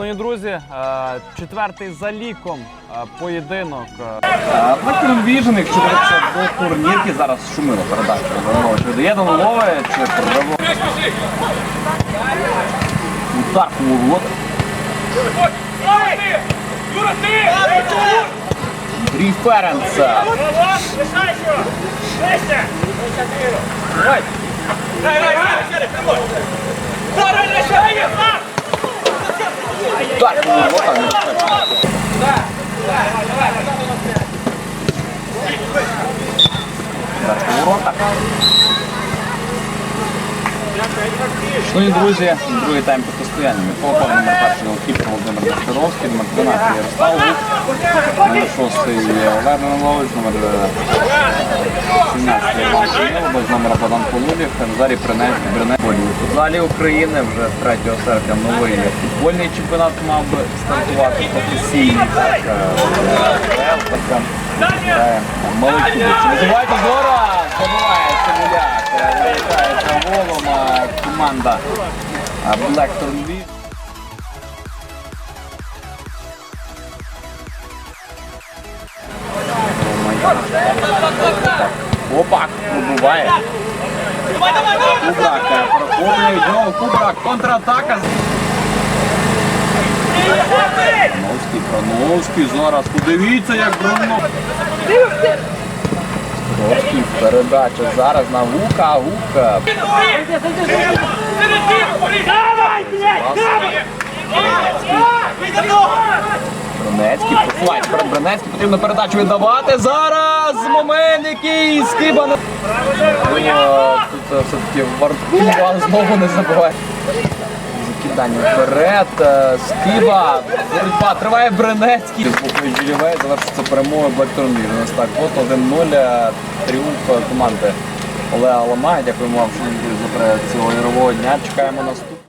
Шановні друзі, е, четвертий за ліком е, поєдинок. е, Vision, якщо дивитися до турнірки, зараз шумило передачу. Данилович видає Данилове чи прорив. Удар у ворот. Андрій Ференц. Удар у ворота. Удар у ворота. Шановні друзі, другий тайм протистояння. Микола Павло, номер перший голкіпер Володимир Докторовський, номер 12 Ярослав Лук, номер 6 Олег Данилович, номер 17 Шумило, без номера Богдан Полулів, Назарій Принець, Бринець. У залі України вже 3 серпня новий футбольний чемпіонат мав би стартувати професійний. Так, е, малий клуб. Чи Називається Зора, забиває Цибуляк, залишається голом команда а, Blackthorn Vision. Опак пробиває. Кубрак е, проходить від нього. Кубрак контратака. Проновський, Проновський зараз. Подивіться, як Бруно. Проновський передача зараз на Гука. Гука. Бронецький просувається перед Бронецьким. Потрібно передачу віддавати. Зараз момент який скиба. на- Тут е, все-таки Вартува знову не забуває. Закидання вперед. е, Скиба. Боротьба. Триває Бренецький. Жілівей завершиться перемогою Blackthorn Vision. Ось так, от 1-0. е, Тріумф команди Олега Ламая. Дякуємо вам, що ви за цього ігрового дня. Чекаємо наступного.